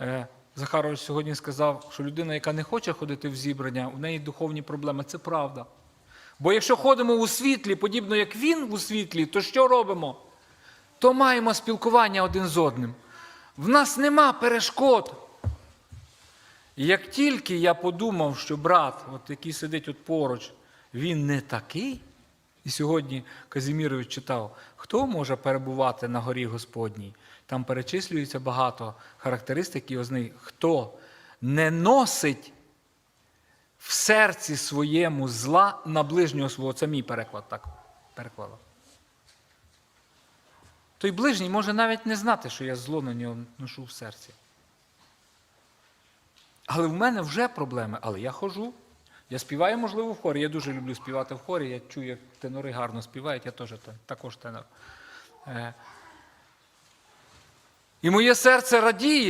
Е, Захарович сьогодні сказав, що людина, яка не хоче ходити в зібрання, у неї духовні проблеми. Це правда. Бо якщо ходимо у світлі, подібно як він у світлі, то що робимо? То маємо спілкування один з одним. В нас нема перешкод. Як тільки я подумав, що брат, от який сидить от поруч, він не такий, і сьогодні Казімірович читав, хто може перебувати на горі Господній. Там перечислюється багато характеристик і ознак, хто не носить в серці своєму зла на ближнього свого. Це мій переклад так переклала. Той ближній може навіть не знати, що я зло на нього ношу в серці. Але в мене вже проблеми, але я хожу. Я співаю, можливо, в хорі. Я дуже люблю співати в хорі. Я чую, як тенори гарно співають, я теж також тенор. Е, І моє серце радіє.